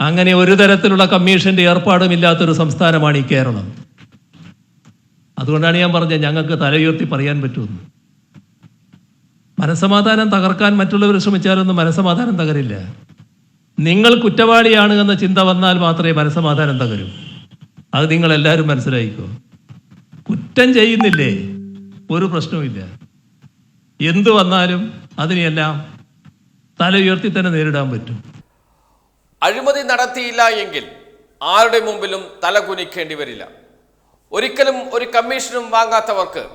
അങ്ങനെ ഒരു തരത്തിലുള്ള കമ്മീഷന്റെ ഏർപ്പാടും ഇല്ലാത്തൊരു സംസ്ഥാനമാണ് ഈ കേരളം. അതുകൊണ്ടാണ് ഞാൻ പറഞ്ഞത് ഞങ്ങൾക്ക് തലയുയർത്തി പറയാൻ പറ്റുമെന്ന്. മനസമാധാനം തകർക്കാൻ മറ്റുള്ളവർ ശ്രമിച്ചാലൊന്നും മനസമാധാനം തകരില്ല. നിങ്ങൾ കുറ്റവാളിയാണ് എന്ന ചിന്ത വന്നാൽ മാത്രമേ മനസമാധാനം തകരൂ. അത് നിങ്ങൾ എല്ലാവരും മനസ്സിലായിക്കോ? കുറ്റം ചെയ്യുന്നില്ലേ? ഒരു പ്രശ്നവുമില്ല. എന്തു വന്നാലും അതിനെയെല്ലാം തല ഉയർത്തി തന്നെ നേരിടാൻ പറ്റും. അഴിമതി നടത്തിയില്ല എങ്കിൽ ആരുടെ മുമ്പിലും തലകുനിക്കേണ്ടി വരില്ല. ഒരിക്കലും ഒരു കമ്മീഷനും വാങ്ങാത്തവർക്ക്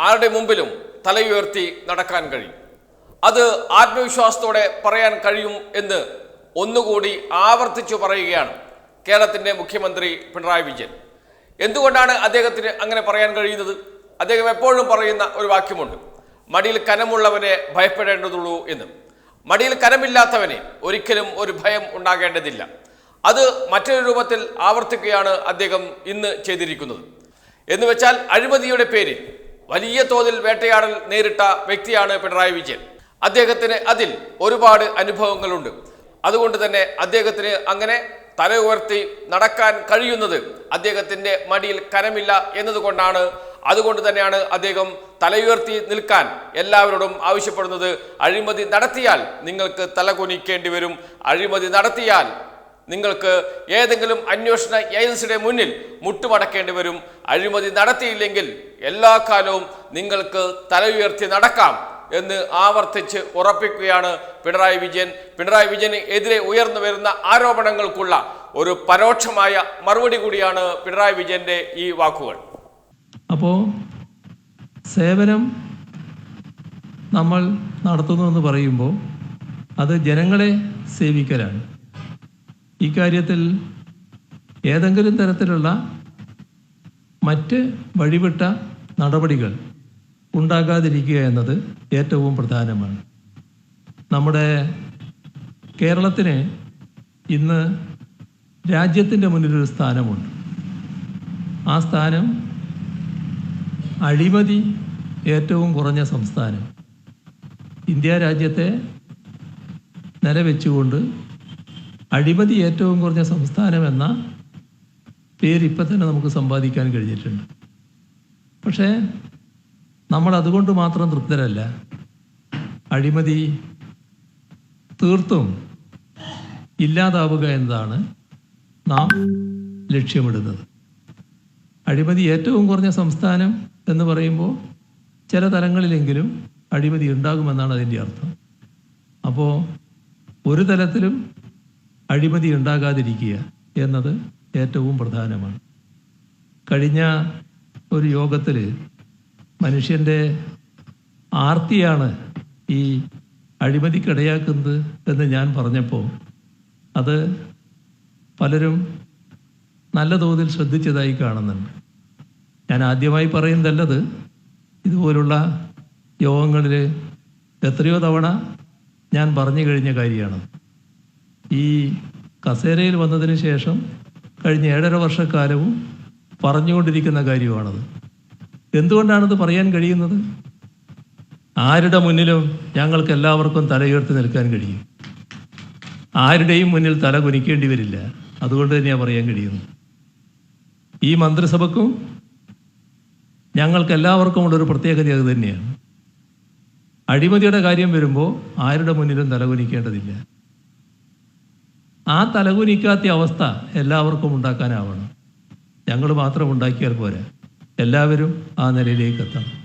ആരുടെ മുമ്പിലും തലയുയർത്തി നടക്കാൻ കഴിയും. അത് ആത്മവിശ്വാസത്തോടെ പറയാൻ കഴിയും എന്ന് ഒന്നുകൂടി ആവർത്തിച്ചു പറയുകയാണ് കേരളത്തിന്റെ മുഖ്യമന്ത്രി പിണറായി വിജയൻ. എന്തുകൊണ്ടാണ് അദ്ദേഹത്തിന് അങ്ങനെ പറയാൻ കഴിയുന്നത്? അദ്ദേഹം എപ്പോഴും പറയുന്ന ഒരു വാക്യമുണ്ട് മടിയിൽ കനമുള്ളവനെ ഭയപ്പെടേണ്ടതുള്ളൂ എന്ന്. മടിയിൽ കരമില്ലാത്തവനെ ഒരിക്കലും ഒരു ഭയം ഉണ്ടാകേണ്ടതില്ല. അത് മറ്റൊരു രൂപത്തിൽ ആവർത്തിക്കുകയാണ് അദ്ദേഹം ഇന്ന് ചെയ്തിരിക്കുന്നത്. എന്ന് വെച്ചാൽ അഴിമതിയുടെ പേരിൽ വലിയ തോതിൽ വേട്ടയാടൽ നേരിട്ട വ്യക്തിയാണ് പിണറായി വിജയൻ. അദ്ദേഹത്തിന് അതിൽ ഒരുപാട് അനുഭവങ്ങളുണ്ട്. അതുകൊണ്ട് തന്നെ അദ്ദേഹത്തിന് അങ്ങനെ തല ഉയർത്തി നടക്കാൻ കഴിയുന്നത് അദ്ദേഹത്തിന്റെ മടിയിൽ കരമില്ല എന്നതുകൊണ്ടാണ് അതുകൊണ്ട് തന്നെയാണ് അദ്ദേഹം തലയുയർത്തി നിൽക്കാൻ എല്ലാവരോടും ആവശ്യപ്പെടുന്നത്. അഴിമതി നടത്തിയാൽ നിങ്ങൾക്ക് തലകുനിക്കേണ്ടി വരും. അഴിമതി നടത്തിയാൽ നിങ്ങൾക്ക് ഏതെങ്കിലും അന്വേഷണ ഏജൻസിയുടെ മുന്നിൽ മുട്ടുമടക്കേണ്ടി വരും. അഴിമതി നടത്തിയില്ലെങ്കിൽ എല്ലാ കാലവും നിങ്ങൾക്ക് തല ഉയർത്തി നടക്കാം എന്ന് ആവർത്തിച്ച് ഉറപ്പിക്കുകയാണ് പിണറായി വിജയൻ. പിണറായി വിജയന് എതിരെ ഉയർന്നു വരുന്ന ആരോപണങ്ങൾക്കുള്ള ഒരു പരോക്ഷമായ മറുപടി കൂടിയാണ് പിണറായി വിജയന്റെ ഈ വാക്കുകൾ. അപ്പോൾ സേവനം നമ്മൾ നടത്തുന്നു എന്ന് പറയുമ്പോൾ അത് ജനങ്ങളെ സേവിക്കലാണ്. ഇക്കാര്യത്തിൽ കാര്യത്തിൽ ഏതെങ്കിലും തരത്തിലുള്ള മറ്റ് വഴിവിട്ട നടപടികൾ ഉണ്ടാകാതിരിക്കുക എന്നത് ഏറ്റവും പ്രധാനമാണ്. നമ്മുടെ കേരളത്തിന് ഇന്ന് രാജ്യത്തിന്റെ മുന്നിലൊരു സ്ഥാനമുണ്ട്. ആ സ്ഥാനം അഴിമതി ഏറ്റവും കുറഞ്ഞ സംസ്ഥാനം. ഇന്ത്യ രാജ്യത്തെ നിലവെച്ചുകൊണ്ട് അഴിമതി ഏറ്റവും കുറഞ്ഞ സംസ്ഥാനം എന്ന പേര് ഇപ്പം തന്നെ നമുക്ക് സമ്പാദിക്കാൻ കഴിഞ്ഞിട്ടുണ്ട്. പക്ഷേ നമ്മൾ അതുകൊണ്ട് മാത്രം തൃപ്തരല്ല. അഴിമതി തീർത്തും ഇല്ലാതാവുക എന്നതാണ് നാം ലക്ഷ്യമിടുന്നത്. അഴിമതി ഏറ്റവും കുറഞ്ഞ സംസ്ഥാനം എന്ന് പറയുമ്പോൾ ചില തലങ്ങളിലെങ്കിലും അഴിമതി ഉണ്ടാകുമെന്നാണ് അതിന്റെ അർത്ഥം. അപ്പോൾ ഒരു തലത്തിലും അഴിമതി ഉണ്ടാകാതിരിക്കുക എന്നത് ഏറ്റവും പ്രധാനമാണ്. കഴിഞ്ഞ ഒരു യോഗത്തിൽ മനുഷ്യന്റെ ആർത്തിയാണ് ഈ അഴിമതിക്കിടയാക്കുന്നത് എന്ന് ഞാൻ പറഞ്ഞപ്പോൾ അത് പലരും നല്ല തോതിൽ ശ്രദ്ധിച്ചതായി കാണുന്നുണ്ട്. ഞാൻ ആദ്യമായി പറയുന്നതല്ലത് ഇതുപോലുള്ള യോഗങ്ങളിൽ എത്രയോ തവണ ഞാൻ പറഞ്ഞു കഴിഞ്ഞ കാര്യമാണ്. ഈ കസേരയിൽ വന്നതിന് ശേഷം കഴിഞ്ഞ ഏഴര വർഷക്കാലവും പറഞ്ഞുകൊണ്ടിരിക്കുന്ന കാര്യമാണത്. എന്തുകൊണ്ടാണത് പറയാൻ കഴിയുന്നത്? ആരുടെ മുന്നിലും ഞങ്ങൾക്ക് എല്ലാവർക്കും തലയുയർത്തി നിൽക്കാൻ കഴിയും. ആരുടെയും മുന്നിൽ തല കുനിക്കേണ്ടി വരില്ല. അതുകൊണ്ട് തന്നെയാണ് പറയാൻ കഴിയുന്നത്. ഈ മന്ത്രിസഭക്കും ഞങ്ങൾക്ക് എല്ലാവർക്കും ഉള്ളൊരു പ്രത്യേകത അത് തന്നെയാണ്. അഴിമതിയുടെ കാര്യം വരുമ്പോൾ ആരുടെ മുന്നിലും തലകുനിക്കേണ്ടതില്ല. ആ തലകുനിക്കാത്ത അവസ്ഥ എല്ലാവർക്കും ഉണ്ടാക്കാനാവണം. ഞങ്ങൾ മാത്രം ഉണ്ടാക്കിയാൽ പോരാ. എല്ലാവരും ആ നിലയിലേക്ക് എത്തണം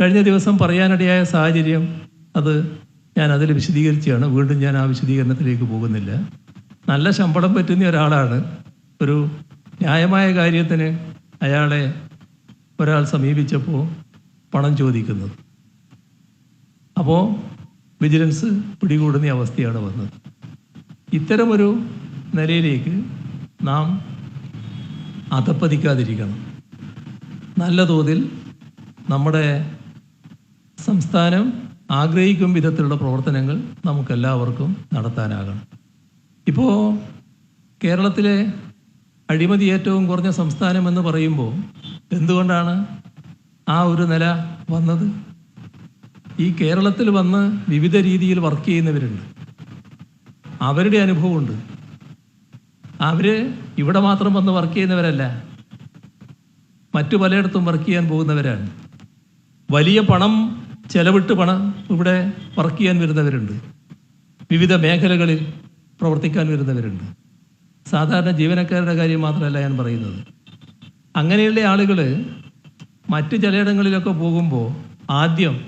കഴിഞ്ഞ ദിവസം പറയാനിടയായ സാഹചര്യം അത് ഞാൻ അതിൽ വിശദീകരിച്ചാണ് വീണ്ടും ഞാൻ ആ വിശദീകരണത്തിലേക്ക് പോകുന്നില്ല. നല്ല ശമ്പളം പറ്റുന്ന ഒരാളാണ് ഒരു ന്യായമായ കാര്യത്തിന് അയാളെ ഒരാൾ സമീപിച്ചപ്പോൾ പണം ചോദിക്കുന്നത് അപ്പോൾ വിജിലൻസ് പിടികൂടുന്ന അവസ്ഥയാണ് വന്നത്. ഇത്തരമൊരു നിലയിലേക്ക് നാം അധപ്പതിക്കാതിരിക്കണം. നല്ല തോതിൽ നമ്മുടെ സംസ്ഥാനം ആഗ്രഹിക്കും വിധത്തിലുള്ള പ്രവർത്തനങ്ങൾ നമുക്കെല്ലാവർക്കും നടത്താനാകണം. ഇപ്പോൾ കേരളത്തിലെ അഴിമതി ഏറ്റവും കുറഞ്ഞ സംസ്ഥാനം എന്ന് പറയുമ്പോൾ എന്തുകൊണ്ടാണ് ആ ഒരു നില വന്നത്? ഈ കേരളത്തിൽ വന്ന് വിവിധ രീതിയിൽ വർക്ക് ചെയ്യുന്നവരുണ്ട്. അവരുടെ അനുഭവമുണ്ട്. അവർ ഇവിടെ മാത്രം വന്ന് വർക്ക് ചെയ്യുന്നവരല്ല. മറ്റു പലയിടത്തും വർക്ക് ചെയ്യാൻ പോകുന്നവരാണ്. വലിയ പണം ചെലവിട്ട് പണം ഇവിടെ വർക്ക് ചെയ്യാൻ വരുന്നവരുണ്ട്. വിവിധ മേഖലകളിൽ പ്രവർത്തിക്കാൻ വരുന്നവരുണ്ട്. സാധാരണ ജീവനക്കാരുടെ കാര്യം മാത്രമല്ല ഞാൻ പറയുന്നത്. അങ്ങനെയുള്ള ആളുകൾ മറ്റ് ചിലയിടങ്ങളിലൊക്കെ പോകുമ്പോൾ ആദ്യം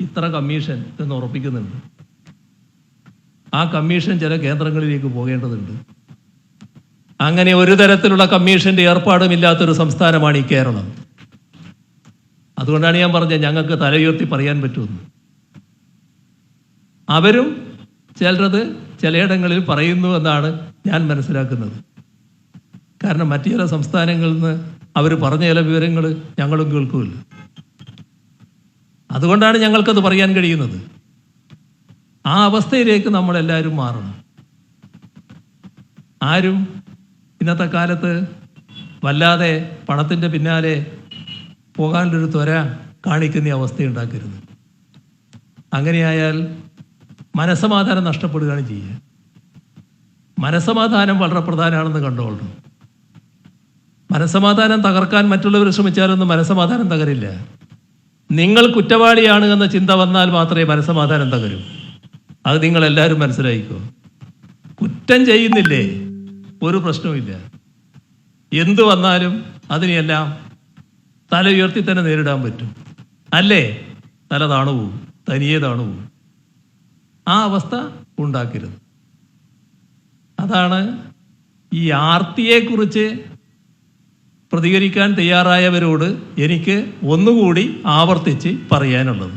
ഇത്ര കമ്മീഷൻ എന്ന് ഉറപ്പിക്കുന്നുണ്ട്. ആ കമ്മീഷൻ ചില കേന്ദ്രങ്ങളിലേക്ക് പോകേണ്ടതുണ്ട്. അങ്ങനെ ഒരു തരത്തിലുള്ള കമ്മീഷന്റെ ഏർപ്പാടുമില്ലാത്തൊരു സംസ്ഥാനമാണ് ഈ കേരളം. അതുകൊണ്ടാണ് ഞാൻ പറഞ്ഞത് ഞങ്ങൾക്ക് തലയുയർത്തി പറയാൻ പറ്റുമെന്ന്. അവരും ചിലരത് ചിലയിടങ്ങളിൽ പറയുന്നു എന്നാണ് ഞാൻ മനസ്സിലാക്കുന്നത്. കാരണം മറ്റു ചില സംസ്ഥാനങ്ങളിൽ നിന്ന് അവർ പറഞ്ഞ ചില വിവരങ്ങൾ ഞങ്ങളും കേൾക്കുമല്ലോ. അതുകൊണ്ടാണ് ഞങ്ങൾക്കത് പറയാൻ കഴിയുന്നത്. ആ അവസ്ഥയിലേക്ക് നമ്മളെല്ലാവരും മാറണം. ആരും ഇന്നത്തെ കാലത്ത് വല്ലാതെ പണത്തിന്റെ പിന്നാലെ പോകാനുള്ളൊരു ത്വര കാണിക്കുന്ന അവസ്ഥ അവസ്ഥയുണ്ടാക്കരുത്. അങ്ങനെയായാൽ മനസമാധാനം നഷ്ടപ്പെടുകയാണ് ചെയ്യുക. മനസമാധാനം വളരെ പ്രധാനമാണെന്ന് കണ്ടോളൂ മനസമാധാനം തകർക്കാൻ മറ്റുള്ളവർ ശ്രമിച്ചാലൊന്നും മനസമാധാനം തകരില്ല. നിങ്ങൾ കുറ്റവാളിയാണ് എന്ന ചിന്ത വന്നാൽ മാത്രമേ മനസമാധാനം തകരൂ. അത് നിങ്ങൾ എല്ലാവരും മനസ്സിലായിക്കോ? കുറ്റം ചെയ്യുന്നില്ലേ? ഒരു പ്രശ്നവുമില്ല എന്തു വന്നാലും അതിനെയെല്ലാം തല ഉയർത്തി തന്നെ നേരിടാൻ പറ്റും. അല്ലേ? തല താണു തനിയെ താണു പോവും ആ അവസ്ഥ ഉണ്ടാക്കരുത്. അതാണ് ഈ ആർത്തിയെക്കുറിച്ച് പ്രതികരിക്കാൻ തയ്യാറായവരോട് എനിക്ക് ഒന്നുകൂടി ആവർത്തിച്ച് പറയാനുള്ളത്.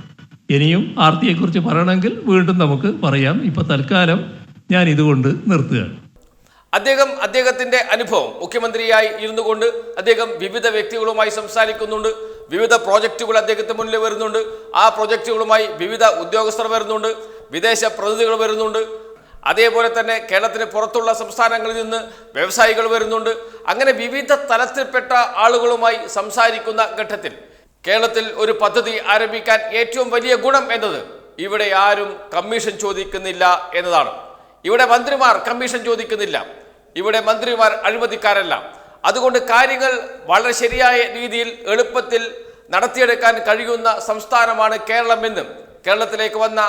ഇനിയും ആർത്തിയെക്കുറിച്ച് പറയണമെങ്കിൽ വീണ്ടും നമുക്ക് പറയാം. ഇപ്പൊ തൽക്കാലം ഞാൻ ഇതുകൊണ്ട് നിർത്തുകയാണ്. അദ്ദേഹം അദ്ദേഹത്തിന്റെ അനുഭവം മുഖ്യമന്ത്രിയായി ഇരുന്നു കൊണ്ട് അദ്ദേഹം വിവിധ വ്യക്തികളുമായി സംസാരിക്കുന്നുണ്ട്. വിവിധ പ്രോജക്റ്റുകൾ അദ്ദേഹത്തിന് മുന്നിൽ വരുന്നുണ്ട്. ആ പ്രോജക്റ്റുകളുമായി വിവിധ ഉദ്യോഗസ്ഥർ വരുന്നുണ്ട്. വിദേശ പ്രതിനിധികൾ വരുന്നുണ്ട്. അതേപോലെ തന്നെ കേരളത്തിന് പുറത്തുള്ള സംസ്ഥാനങ്ങളിൽ നിന്ന് വ്യവസായികൾ വരുന്നുണ്ട്. അങ്ങനെ വിവിധ തലത്തിൽപ്പെട്ട ആളുകളുമായി സംസാരിക്കുന്ന ഘട്ടത്തിൽ കേരളത്തിൽ ഒരു പദ്ധതി ആരംഭിക്കാൻ ഏറ്റവും വലിയ ഗുണം എന്നത് ഇവിടെ ആരും കമ്മീഷൻ ചോദിക്കുന്നില്ല എന്നതാണ്. ഇവിടെ മന്ത്രിമാർ കമ്മീഷൻ ചോദിക്കുന്നില്ല. ഇവിടെ മന്ത്രിമാർ അഴിമതിക്കാരല്ല. അതുകൊണ്ട് കാര്യങ്ങൾ വളരെ ശരിയായ രീതിയിൽ എളുപ്പത്തിൽ നടത്തിയെടുക്കാൻ കഴിയുന്ന സംസ്ഥാനമാണ് കേരളമെന്നും കേരളത്തിലേക്ക് വന്ന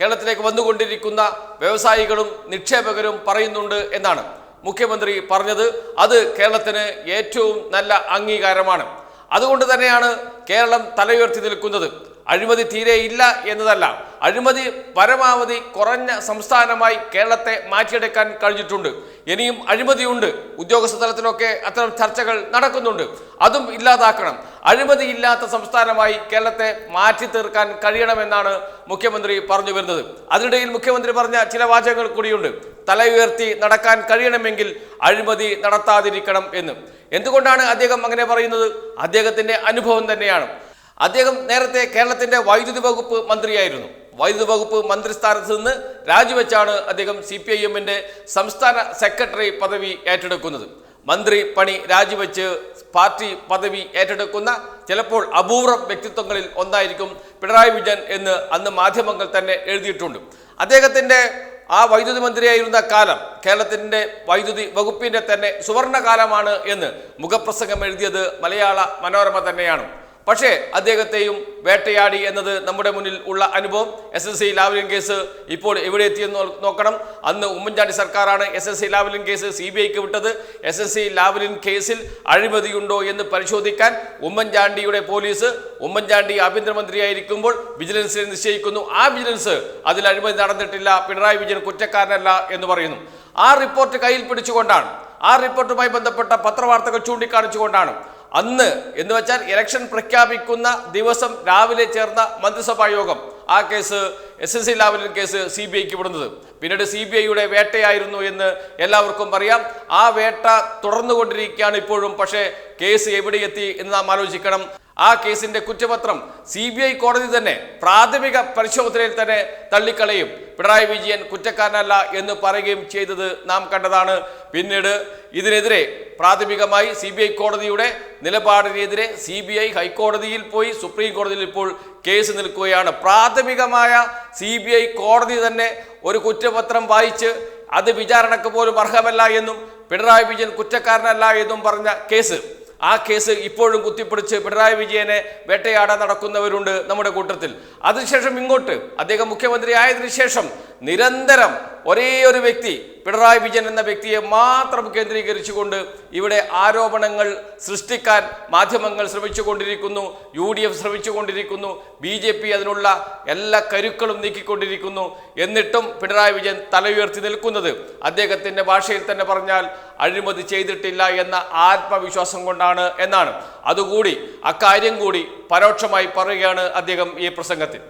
കേരളത്തിലേക്ക് വന്നുകൊണ്ടിരിക്കുന്ന വ്യവസായികളും നിക്ഷേപകരും പറയുന്നുണ്ട് എന്നാണ് മുഖ്യമന്ത്രി പറഞ്ഞത്. അത് കേരളത്തിന് ഏറ്റവും നല്ല അംഗീകാരമാണ്. അതുകൊണ്ട് തന്നെയാണ് കേരളം തലയുയർത്തി നിൽക്കുന്നത്. അഴിമതി തീരെ ഇല്ല എന്നതല്ല. അഴിമതി പരമാവധി കുറഞ്ഞ സംസ്ഥാനമായി കേരളത്തെ മാറ്റിയെടുക്കാൻ കഴിഞ്ഞിട്ടുണ്ട്. ഇനിയും അഴിമതിയുണ്ട്. ഉദ്യോഗസ്ഥ തലത്തിലൊക്കെ അത്തരം ചർച്ചകൾ നടക്കുന്നുണ്ട്. അതും ഇല്ലാതാക്കണം. അഴിമതി ഇല്ലാത്ത സംസ്ഥാനമായി കേരളത്തെ മാറ്റി തീർക്കാൻ കഴിയണമെന്നാണ് മുഖ്യമന്ത്രി പറഞ്ഞു വരുന്നത്. അതിനിടയിൽ മുഖ്യമന്ത്രി പറഞ്ഞ ചില വാചകങ്ങൾ കൂടിയുണ്ട്. തല ഉയർത്തി നടക്കാൻ കഴിയണമെങ്കിൽ അഴിമതി നടത്താതിരിക്കണം എന്ന്. എന്തുകൊണ്ടാണ് അദ്ദേഹം അങ്ങനെ പറയുന്നത്? അദ്ദേഹത്തിന്റെ അനുഭവം തന്നെയാണ്. അദ്ദേഹം നേരത്തെ കേരളത്തിന്റെ വൈദ്യുതി വകുപ്പ് മന്ത്രിയായിരുന്നു. വൈദ്യുതി വകുപ്പ് മന്ത്രിസ്ഥാനത്ത് നിന്ന് രാജിവെച്ചാണ് അദ്ദേഹം സി പി ഐ എമ്മിന്റെ സംസ്ഥാന സെക്രട്ടറി പദവി ഏറ്റെടുക്കുന്നത്. മന്ത്രി പണി രാജിവെച്ച് പാർട്ടി പദവി ഏറ്റെടുക്കുന്ന ചിലപ്പോൾ അപൂർവ വ്യക്തിത്വങ്ങളിൽ ഒന്നായിരിക്കും പിണറായി വിജയൻ എന്ന് അന്ന് മാധ്യമങ്ങൾ തന്നെ എഴുതിയിട്ടുണ്ട്. അദ്ദേഹത്തിന്റെ ആ വൈദ്യുതി മന്ത്രിയായിരുന്ന കാലം കേരളത്തിന്റെ വൈദ്യുതി വകുപ്പിന്റെ തന്നെ സുവർണകാലമാണ് എന്ന് മുഖപ്രസംഗം എഴുതിയത് മലയാള മനോരമ തന്നെയാണ്. പക്ഷേ അദ്ദേഹത്തെയും വേട്ടയാടി എന്നത് നമ്മുടെ മുന്നിൽ ഉള്ള അനുഭവം. S S C Lavalin case ഇപ്പോൾ എവിടെ എത്തിയെന്ന് നോക്കണം. അന്ന് ഉമ്മൻചാണ്ടി സർക്കാരാണ് S S C Lavalin case C B ഐക്ക് വിട്ടത്. എസ് എസ് സി ലാവലിൻ കേസിൽ അഴിമതിയുണ്ടോ എന്ന് പരിശോധിക്കാൻ ഉമ്മൻചാണ്ടിയുടെ പോലീസ് ഉമ്മൻചാണ്ടി ആഭ്യന്തരമന്ത്രിയായിരിക്കുമ്പോൾ വിജിലൻസിനെ നിശ്ചയിക്കുന്നു. ആ വിജിലൻസ് അതിൽ അഴിമതി നടന്നിട്ടില്ല. പിണറായി വിജയൻ കുറ്റക്കാരനല്ല എന്ന് പറയുന്നു. ആ റിപ്പോർട്ട് കയ്യിൽ പിടിച്ചുകൊണ്ടാണ് ആ റിപ്പോർട്ടുമായി ബന്ധപ്പെട്ട പത്രവാർത്തകൾ ചൂണ്ടിക്കാണിച്ചുകൊണ്ടാണ് അന്ന് എന്ന് വെച്ചാൽ ഇലക്ഷൻ പ്രഖ്യാപിക്കുന്ന ദിവസം രാവിലെ ചേർന്ന മന്ത്രിസഭാ യോഗം. ആ case S S C Lavalin case C B ഐക്ക് വിടുന്നത്. പിന്നീട് സി ബി ഐയുടെ വേട്ടയായിരുന്നു എന്ന് എല്ലാവർക്കും അറിയാം. ആ വേട്ട തുടർന്നുകൊണ്ടിരിക്കുകയാണ് ഇപ്പോഴും. പക്ഷേ കേസ് എവിടെ എത്തി എന്ന് നാം ആലോചിക്കണം. ആ കേസിന്റെ കുറ്റപത്രം സി ബി ഐ കോടതി തന്നെ പ്രാഥമിക പരിശോധനയിൽ തന്നെ തള്ളിക്കളയും. പിണറായി വിജയൻ കുറ്റക്കാരനല്ല എന്ന് പറയുകയും ചെയ്തത് നാം കണ്ടതാണ്. പിന്നീട് ഇതിനെതിരെ പ്രാഥമികമായി സി ബി ഐ കോടതിയുടെ നിലപാടിനെതിരെ സി ബി ഐ ഹൈക്കോടതിയിൽ പോയി സുപ്രീം കോടതിയിൽ ഇപ്പോൾ കേസ് നിൽക്കുകയാണ്. പ്രാഥമികമായ സി ബി ഐ കോടതി തന്നെ ഒരു കുറ്റപത്രം വായിച്ച് അത് വിചാരണക്ക് പോലും അർഹമല്ല എന്നും പിണറായി വിജയൻ കുറ്റക്കാരനല്ല എന്നും പറഞ്ഞ കേസ്. ആ കേസ് ഇപ്പോഴും കുത്തിപ്പിടിച്ച് പിണറായി വിജയനെ വേട്ടയാടാൻ നടക്കുന്നവരുണ്ട് നമ്മുടെ കൂട്ടത്തിൽ. അതിനുശേഷം ഇങ്ങോട്ട് അദ്ദേഹം മുഖ്യമന്ത്രി ആയതിനു ശേഷം നിരന്തരം ഒരേ ഒരു വ്യക്തി പിണറായി വിജയൻ എന്ന വ്യക്തിയെ മാത്രം കേന്ദ്രീകരിച്ചുകൊണ്ട് ഇവിടെ ആരോപണങ്ങൾ സൃഷ്ടിക്കാൻ മാധ്യമങ്ങൾ ശ്രമിച്ചുകൊണ്ടിരിക്കുന്നു യു ഡി എഫ് ശ്രമിച്ചുകൊണ്ടിരിക്കുന്നു ബി ജെ പി അതിനുള്ള എല്ലാ കരുക്കളും നീക്കിക്കൊണ്ടിരിക്കുന്നു. എന്നിട്ടും പിണറായി വിജയൻ തല ഉയർത്തി നിൽക്കുന്നത് അദ്ദേഹത്തിന്റെ ഭാഷയിൽ തന്നെ പറഞ്ഞാൽ അഴിമതി ചെയ്തിട്ടില്ല എന്ന ആത്മവിശ്വാസം കൊണ്ടാണ് എന്നാണ്. അതുകൂടി അക്കാര്യം കൂടി പരോക്ഷമായി പറയുകയാണ് അദ്ദേഹം ഈ പ്രസംഗത്തിൽ.